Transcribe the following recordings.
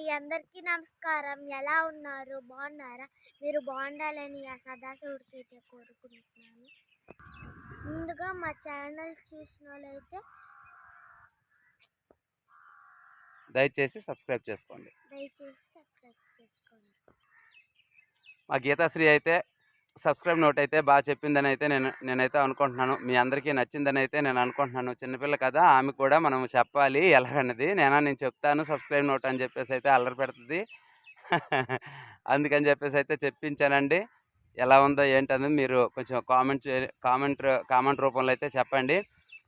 అండి అందరికీ నమస్కారం. ఎలా ఉన్నారు? బాగున్నారా? మీరు బాగుండాలని ఆ సదాశివుడికి అయితే కోరుకుంటున్నాను. ముందుగా మా ఛానల్ చూసిన వాళ్ళైతే దయచేసి సబ్స్క్రైబ్ చేసుకోండి. దయచేసి సబ్స్క్రైబ్ చేసుకోండి. మా గీతాశ్రీ అయితే సబ్స్క్రైబ్ నోట్ అయితే బాగా చెప్పిందని అయితే నేను నేనైతే అనుకుంటున్నాను. మీ అందరికీ నచ్చిందని అయితే నేను అనుకుంటున్నాను. చిన్నపిల్ల కదా ఆమె కూడా మనం చెప్పాలి. ఎలాగన్నది? నేనా నేను చెప్తాను సబ్స్క్రైబ్ నోట్ అని చెప్పేసి అయితే అల్లరి పెడుతుంది. అందుకని చెప్పేసి అయితే చెప్పించానండి. ఎలా ఉందో ఏంటనేది మీరు కొంచెం కామెంట్ కామెంట్ కామెంట్ రూపంలో అయితే చెప్పండి.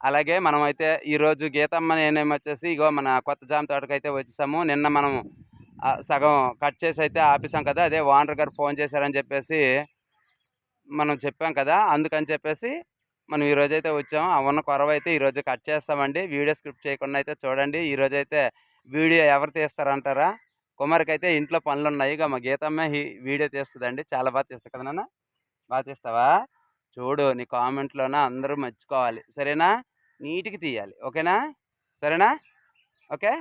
అలాగే మనం అయితే ఈరోజు గీతమ్మ నేనేమి వచ్చేసి ఇగో మన కొత్త జామ తోటకు అయితే వచ్చేసాము. నిన్న మనం సగం కట్ చేసి అయితే ఆపేసాం కదా అదే ఓనర్ గారు ఫోన్ చేశారని చెప్పేసి మనం చెప్పాం కదా! అందుకని చెప్పేసి మనం ఈరోజైతే అయితే వచ్చాము ఆ ఉన్న కొరవ అయితే ఈరోజు కట్ చేస్తామండి. వీడియో స్క్రిప్ట్ చేయకుండా అయితే చూడండి. ఈరోజు అయితే వీడియో ఎవరు తీస్తారంటారా? కుమార్కి అయితే ఇంట్లో పనులు ఉన్నాయి ఇక మా గీతమ్మ వీడియో తీస్తుందండి. చాలా బాగా తీస్తుంది కదా నాన్న? బాగా తీస్తావా? చూడు నీ కామెంట్లోన అందరూ మర్చిపోవాలి. సరేనా? నీట్గా తీయాలి. ఓకేనా? సరేనా? ఓకే?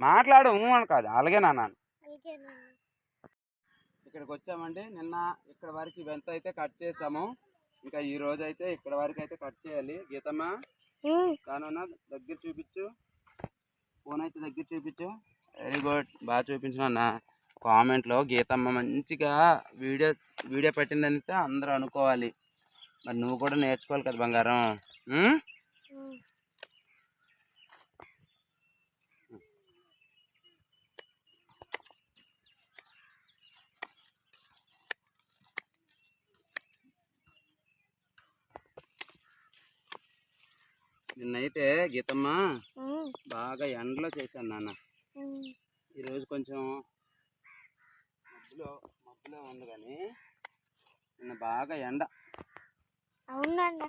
మాట్లాడు అని కాదు. అలాగే అలాగే నాన్న. ఇక్కడికి వచ్చామండి. నిన్న ఇక్కడ వరకు ఇవంతా అయితే కట్ చేసాము. ఇంకా ఈ రోజు అయితే ఇక్కడ వరకు అయితే కట్ చేయాలి. గీతమ్మ కానన్నా దగ్గర చూపించు. ఫోన్ అయితే దగ్గర చూపించు. వెరీ గుడ్ బాగా చూపించిన అన్న కామెంట్లో గీతమ్మ మంచిగా వీడియో వీడియో పెట్టిందంటే అందరూ అనుకోవాలి. మరి నువ్వు కూడా నేర్చుకోవాలి కదా బంగారం. నిన్నైతే గీతమ్మ బాగా ఎండలో చేశాను నాన్న. ఈరోజు కొంచెం మబ్బులో మబ్బులో ఉంది కానీ నిన్న బాగా ఎండ. అవునండి.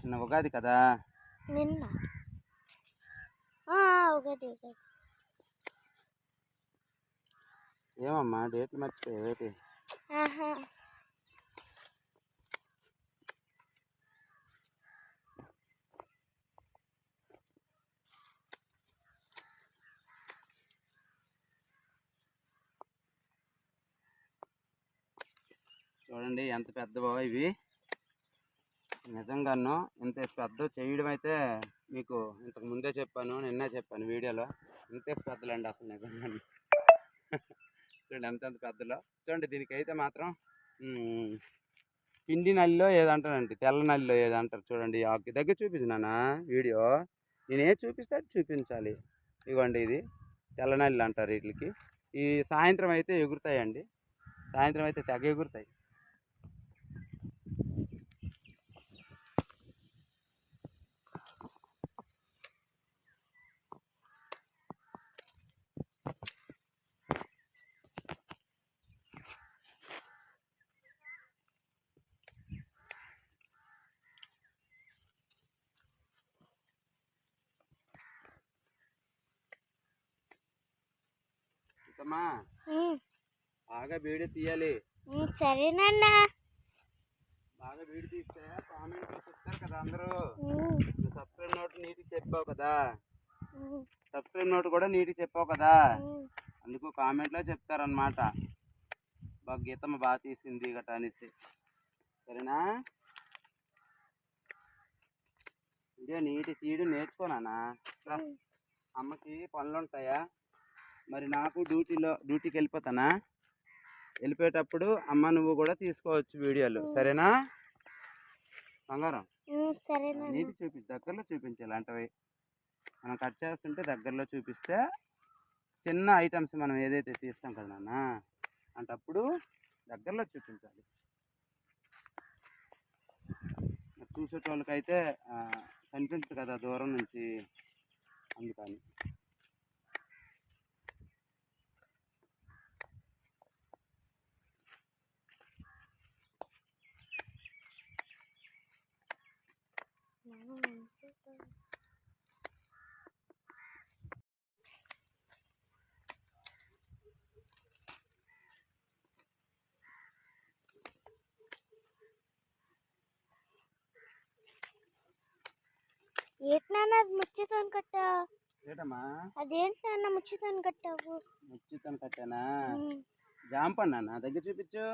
నిన్న ఉగాది కదా? నిన్న. ఒకటి ఒకటి ఏమమ్మా డేట్లు మర్చిపోయేటి ఆహా. చూడండి ఎంత పెద్దవో ఇవి. నిజంగాను ఇంత పెద్ద చేయడం అయితే మీకు ఇంతకు ముందే చెప్పాను నిన్నే చెప్పాను వీడియోలో. ఇంతే పెద్దలండి అసలు నిజంగాను. చూడండి ఎంత ఎంత పెద్దలో. చూడండి దీనికైతే మాత్రం పిండి నల్లిలో ఏదంటారండి? తెల్ల నల్లిలో ఏదంటారు చూడండి ఈ ఆకు. దగ్గర చూపించినానా వీడియో. నేనే చూపిస్తే చూపించాలి. ఇదిగోండి ఇది. తెల్ల నల్లి అంటారు వీటికి. ఈ సాయంత్రం అయితే ఎగురుతాయండి. సాయంత్రం అయితే తెగ ఎగురుతాయి. ఉమ్, బాగా వీడియో తీయాలి. సరేనన్నా బాగా వీడియో తీస్తే కామెంట్లో చెప్తారు కదా అందరూ. సబ్స్క్రైబ్ నోట్ నీట్గా చెప్పావు కదా. సబ్స్క్రైబ్ నోట్ కూడా నీట్గా చెప్పావు కదా. అందుకు కామెంట్లో చెప్తారనమాట బాగా గీతమ్మ బాగా తీసింది గట్ట అనేసి. సరేనా? ఇదే నీటి తీయడం నేర్చుకోనానా రా. అమ్మకి పనులు ఉంటాయా మరి నాకు డ్యూటీలో డ్యూటీకి వెళ్ళిపోతానా? వెళ్ళిపోయేటప్పుడు అమ్మ నువ్వు కూడా తీసుకోవచ్చు వీడియోలు. సరేనా? బంగారం. నీటి చూపి దగ్గరలో చూపించాలి అంటవి మనం కట్ చేస్తుంటే దగ్గరలో చూపిస్తే చిన్న ఐటమ్స్ మనం ఏదైతే తీస్తాం కదా నాన్న అంటప్పుడు దగ్గరలో చూపించాలి. చూసేటోళ్ళకైతే కనిపించదు కదా దూరం నుంచి అందుకని నాన్న మంచిగా ఏటి నాన్న అది ముచ్చతో కట్ట ఏటమ్మా? అదేంటి నాన్న ముచ్చితాను కట్టావు? ముచ్చితను కట్టానా. జాంపండు అన్న దగ్గర చూపించు.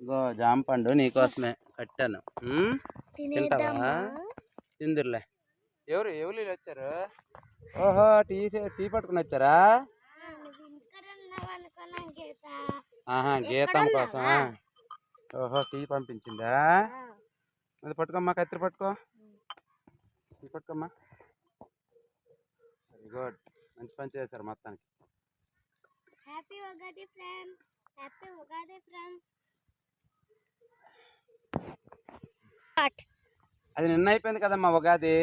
ఇగో జాంపండు నీకోసమే కట్టాను. ఉమ్? తిందురులే ఎవరు? ఎవరు వచ్చారు? ఓహో టీ టీ పట్టుకుని వచ్చారా? ఆహా గీతం? కోసమా ఓహో టీ పంపించిందా? అది పట్టుకోమ్మా కత్తిరి పట్టుకో. టీ పట్టుకోమ్మా. వెరీ గుడ్ మంచి పని చేశారు మొత్తానికి. Happy Ugadi friends happy Ugadi friends అది నిన్న అయిపోయింది కదమ్మా ఉగాది.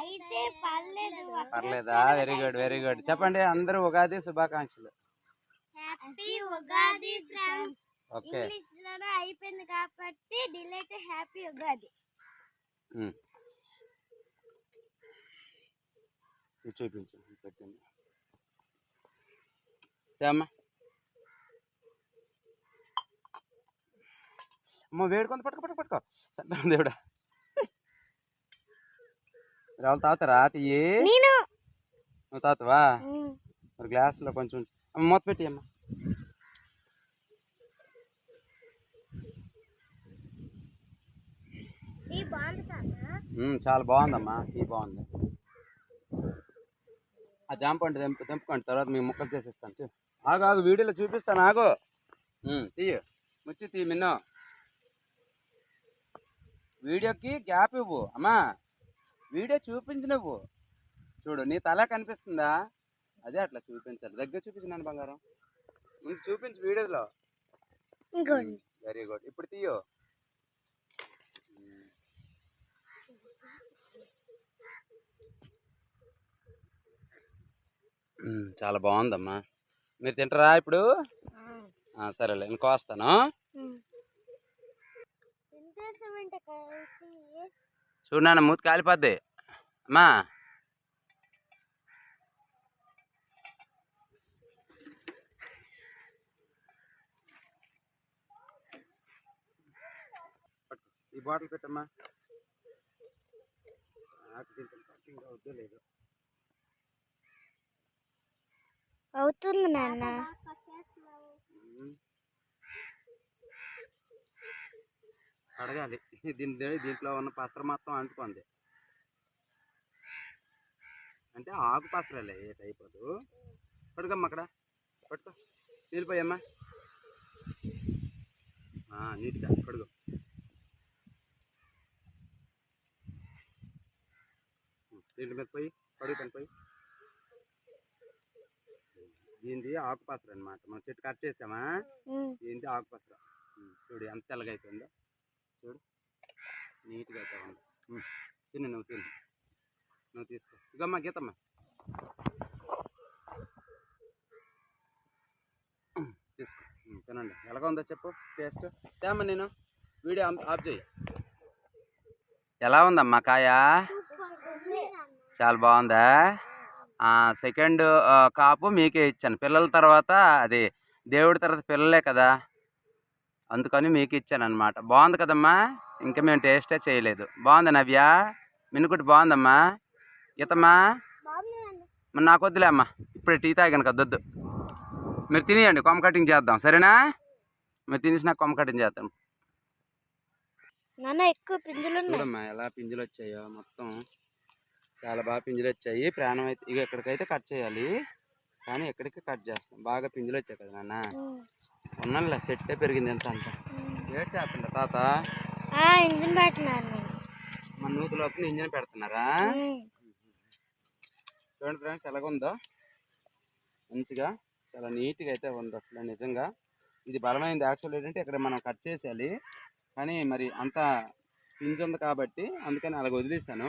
అయితే పర్లేదు. పర్లేదా? వెరీ గుడ్ వెరీ గుడ్ చెప్పండి అందరూ ఉగాది శుభాకాంక్షలు. హ్యాపీ ఉగాది ఫ్రెండ్స్ ఓకే ఇంగ్లీష్లోనే అయిపోయింది కాబట్టి డిలేట్ హ్యాపీ ఉగాది. ఇది చూపించు పెట్టండి. అమ్మా పట్టుకో పట్టుకో పట్టుకో. దేవుడా. మీరు ఎవరు తాగుతారా టీ నేను. నువ్వు తాగుతావా మరి గ్లాసులో కొంచెం. అమ్మ మూత పెట్టి అమ్మ. చాలా బాగుందమ్మా. టీ బాగుంది. ఆ జాంపండు తెంపు తెంపుకోండి తర్వాత మీ ముక్కలు చేసేస్తాను. చూ. ఆగు ఆగు వీడియోలో చూపిస్తాను ఆగు. తీయు. ముచ్చి తీ మిన్నో. వీడియోకి గ్యాప్ ఇవ్వు అమ్మా. వీడియో చూపించు నువ్వు. చూడు నీ తల కనిపిస్తుందా? అదే అట్లా చూపించాలి. దగ్గర చూపించినాను బంగారం. ముందు చూపించు వీడియోలో. వెరీ గుడ్ ఇప్పుడు తీయు. చాలా బాగుందమ్మా. మీరు తింటారా ఇప్పుడు? సరేలే నేను కోస్తాను చూడు నాన్న మూతి కాలిపోద్ది. అమ్మా. ఈ బాటిల్ పెట్టమ్మా. లేదో. అవుతుంది నాన్న. మ్మ్. దీని దీంట్లో ఉన్న పసర మొత్తం అంటుకుంది. అంటే ఆకు పసరలే ఏ టైప్ అది? పడుకోమ్మా అక్కడ. పట్టుకో. నిలిపోయమ్మా నీట్గా కడుగు దీంట్లో మీద పోయి కడుగుతాను పోయి. దీనిది ఆకు పసర అనమాట మనం చెట్టు కట్ చేసామా? ఏంటి ఆకుపసర చూడు ఎంత తెల్లగా అయిపోయిందో. చూడు. నీట్గా కావాలి ఉంది తిను నువ్వు తిను. నువ్వు తీసుకో. ఇగమ్మా గీతమ్మా. తీసుకో. తినండి. ఎలాగ ఉందో చెప్పు టేస్ట్. తేమ్మా నేను? వీడియో ఆన్- ఆఫ్ చేయి ఎలా ఉందమ్మా కాయ? చాలా బాగుందా? సెకండ్ కాపు మీకే ఇచ్చాను. పిల్లల తర్వాత అది దేవుడి తర్వాత పిల్లలే కదా. అందుకని మీకు ఇచ్చాను అనమాట బాగుంది కదమ్మా? ఇంకా మేము టేస్టే చేయలేదు. బాగుంది నవ్య? మినుకుటి బాగుందమ్మా? ఈతమ్మా? మరి నాకు వద్దులే అమ్మా. ఇప్పుడే టీ తాగాను కదా వద్దు మీరు తినేయండి కొమ్మ కటింగ్ చేద్దాం. సరేనా? మీరు తినేసినా కొమ్మ కటింగ్ చేద్దాం. నాన్న ఎక్కువ చూడమ్మా ఎలా పింజులు వచ్చాయో మొత్తం. చాలా బాగా పింజులు వచ్చాయి ప్రాణం అయితే ఇక ఎక్కడికైతే కట్ చేయాలి. కానీ ఎక్కడికి కట్ చేస్తాం. బాగా పింజులు వచ్చాయి కదా నాన్న. ఉన్నానులే సెట్టే పెరిగింది ఎంత అంత. ఏడు చేస్తుండ తాత? ఇంజిన్ పెట్టినాను నేను. మన నూతులోకి ఇంజన్ పెడుతున్నారా. చూడండి ఫ్రెండ్స్ ఎలాగుందో మంచిగా చాలా నీట్గా అయితే ఉంది అసలు నిజంగా. ఇది బలమైనది యాక్చువల్ ఏంటంటే ఇక్కడ మనం కట్ చేసేయాలి. కానీ మరి అంత పింజ్ ఉంది కాబట్టి అందుకని అలాగ వదిలేసాను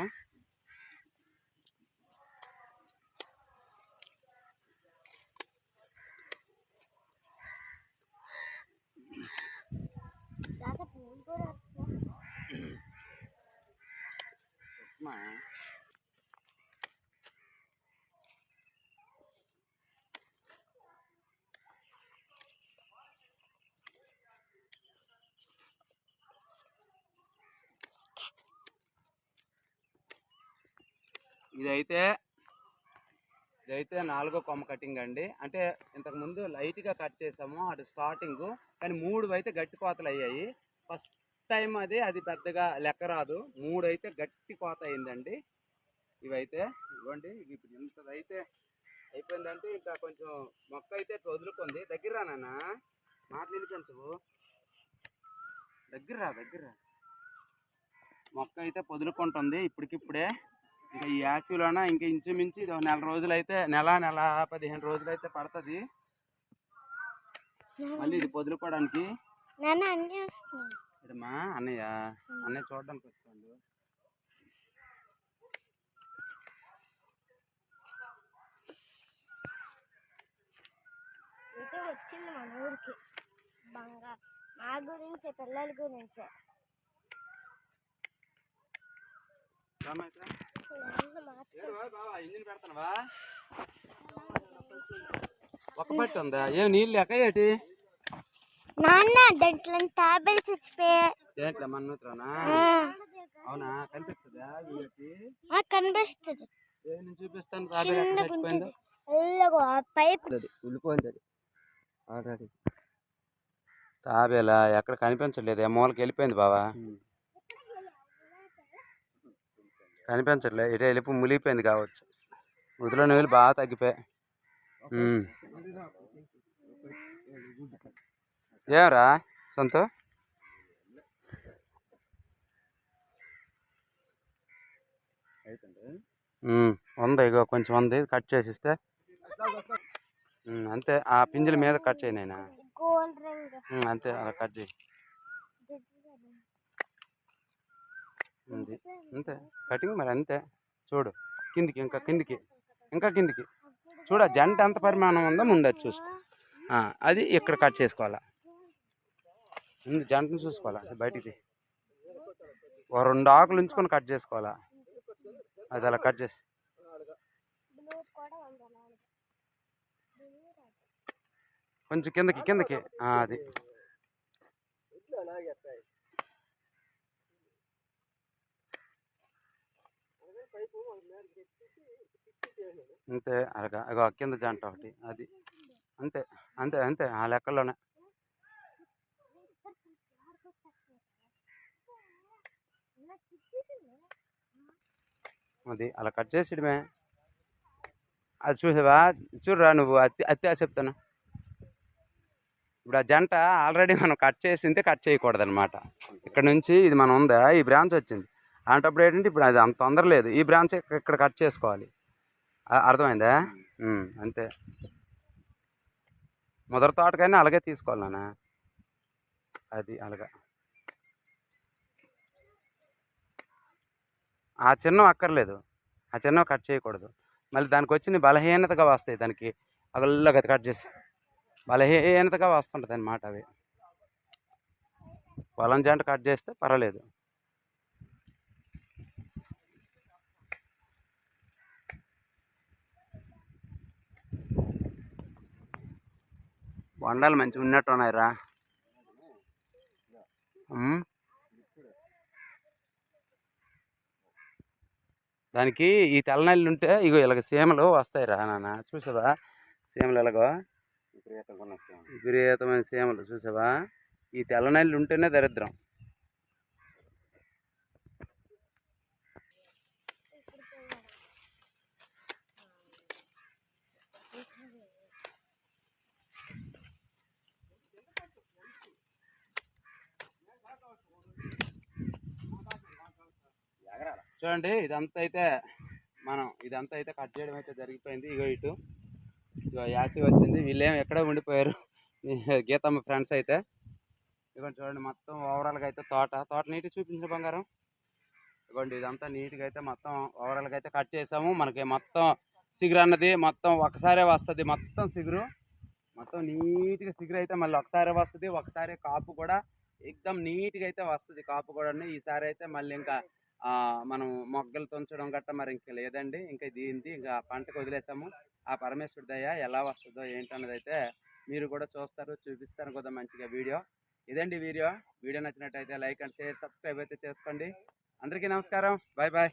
ఇదైతే ఇదైతే నాలుగో కొమ్మ కటింగ్ అండి. అంటే ఇంతకుముందు లైట్గా కట్ చేసాము అటు స్టార్టింగ్ కానీ మూడు అయితే గట్టి కోతలు అయ్యాయి. ఫస్ట్ టైం అది అది పెద్దగా లెక్క రాదు. మూడు అయితే గట్టి కోత అయిందండి. ఇవైతే ఇవ్వండి ఇప్పుడు ఇంతదైతే అయిపోయిందంటే ఇంకా కొంచెం మొక్క అయితే వదులుకుంది. దగ్గర రానా నాన్న. మాటలు వినిపించవు. దగ్గర రా దగ్గర మొక్క అయితే పొదులుకుంటుంది ఇప్పటికిప్పుడే. ఇంకా ఈ యాసిలోన ఇంకా ఇంచుమించు ఇది నెల రోజులు అయితే నెల నెల పదిహేను రోజులు అయితే పడుతుంది. మళ్ళీ ఇది పొదులుకోవడానికి. ఇదమ్మా అన్నయ్య అన్నయ్య చూడడానికి వస్తాడు. వచ్చింది మన ఊరికి. బంగా మా గురించి పిల్లల గురించే. ఒక పట్టి ఉందా? ఏం నీళ్ళు ఏటి? నాన్న దాంట్లో టాబ్లెట్స్ ఇచ్చిపోయాయి దేంట్లో? మన్నూత్రానా అవునా? కనిపిస్తుందా కనిపిస్తుంది. ఏ నేను చూపిస్తాను చచ్చిపోయిందో. ఉంటుంది. ఎల్లగో ఆ పైప్. అది ఉల్లిపోయింది అది. ఆల్రెడీ తాబేలా ఎక్కడ కనిపించట్లేదు. ఏ మూలకి వెళ్ళిపోయింది బావా? కనిపించట్లే ఇటే వెళ్ళిపో మునిగిపోయింది కావచ్చు. వదిలో నీళ్ళు బాగా తగ్గిపోయాయి. ఏమరా సొంత? ఉంది ఇగో కొంచెం ఉంది. కట్ చేసిస్తే. అంతే. ఆ పింజల మీద కట్ చేయి నాయనా. గోల్డ్ రంగు. ఉమ్, అంతే అలా కట్ చేయి. ఉంది. అంతే కటింగ్ మరి అంతే. చూడు. కిందికి ఇంకా కిందికి ఇంకా కిందికి. చూడ జంట ఎంత పరిమాణం ఉందో ముందు చూసుకో. అది ఇక్కడ కట్ చేసుకోవాలా? ముందు జంటను చూసుకోవాలా? బయటికి. ఓ రెండు ఆకులు ఉంచుకొని కట్ చేసుకోవాలా? అది అలా కట్ చేసి. కొంచెం కిందకి కిందకి. అది. అంతే అలాగా. అగో కింద జంట ఒకటి అది. అంతే అంతే అంతే ఆ లెక్కలోనే అది అలా కట్ చేసేయడమే. అది చూసావా? చూడరా నువ్వు అత్తి అత్తే చెప్తాను ఇప్పుడు ఆ జంట ఆల్రెడీ మనం కట్ చేసిందే కట్ చేయకూడదు అనమాట ఇక్కడ నుంచి ఇది మనం ఉందా? ఈ బ్రాంచ్ వచ్చింది. అలాంటప్పుడు ఏంటంటే ఇప్పుడు అది అంత తొందర లేదు. ఈ బ్రాంచ్ ఇక్కడ కట్ చేసుకోవాలి. అర్థమైందా? అంతే. మొదటి తోటకైనా అలాగే తీసుకోవాలి నాన్న. అది అలాగా. ఆ చిన్నం అక్కర్లేదు. ఆ చిన్నం కట్ చేయకూడదు. మళ్ళీ దానికి వచ్చిన బలహీనతగా వస్తాయి దానికి. అగల్లగా కట్ చేసి. బలహీనతగా వస్తుంటుంది అన్నమాట అవి. పొలం జంట కట్ చేస్తే పర్వాలేదు. బొండాలు మంచిగా ఉన్నట్టు ఉన్నాయిరా. దానికి ఈ తెల్లనల్లి ఉంటే ఇగో ఇలాగ సీమలు వస్తాయి రా నాన్న. చూసావా? సీమలు ఎలాగో? విపరీతమైన సీమలు చూసావా? ఈ తెల్లనల్లి ఉంటేనే దరిద్రం. చూడండి ఇదంతా అయితే మనం ఇదంతా అయితే కట్ చేయడం అయితే జరిగిపోయింది. ఇగో ఇటు. ఇగో యాసి వచ్చింది. వీళ్ళేం ఎక్కడో ఉండిపోయారు? గీతమ్మ ఫ్రెండ్స్ అయితే. ఇదిగోండి చూడండి మొత్తం ఓవరాల్గా అయితే తోట. తోట నీట్గా చూపించిన బంగారం. ఇదిగోండి ఇదంతా నీట్గా అయితే మొత్తం ఓవరాల్గా అయితే కట్ చేసాము. మనకి మొత్తం సిగురు అన్నది మొత్తం ఒకసారే వస్తుంది. మొత్తం సిగురు. మొత్తం నీట్గా సిగురు అయితే మళ్ళీ ఒకసారి వస్తుంది. ఒకసారి కాపు కూడా ఎక్దమ్ నీట్గా అయితే వస్తుంది కాపు కూడా ఈసారి అయితే మళ్ళీ ఇంకా మనం మొగ్గలు తుంచడం గట్ట మరి ఇంకా లేదండి. ఇంకా దీనిది ఇంకా పంటకు వదిలేసాము. ఆ పరమేశ్వరి దయ ఎలా వస్తుందో ఏంటన్నది అయితే మీరు కూడా చూస్తారు చూపిస్తారు కదా మంచిగా వీడియో. ఇదండి వీడియో. వీడియో నచ్చినట్టయితే లైక్ అండ్ షేర్ సబ్స్క్రైబ్ అయితే చేసుకోండి. అందరికీ నమస్కారం. Bye bye.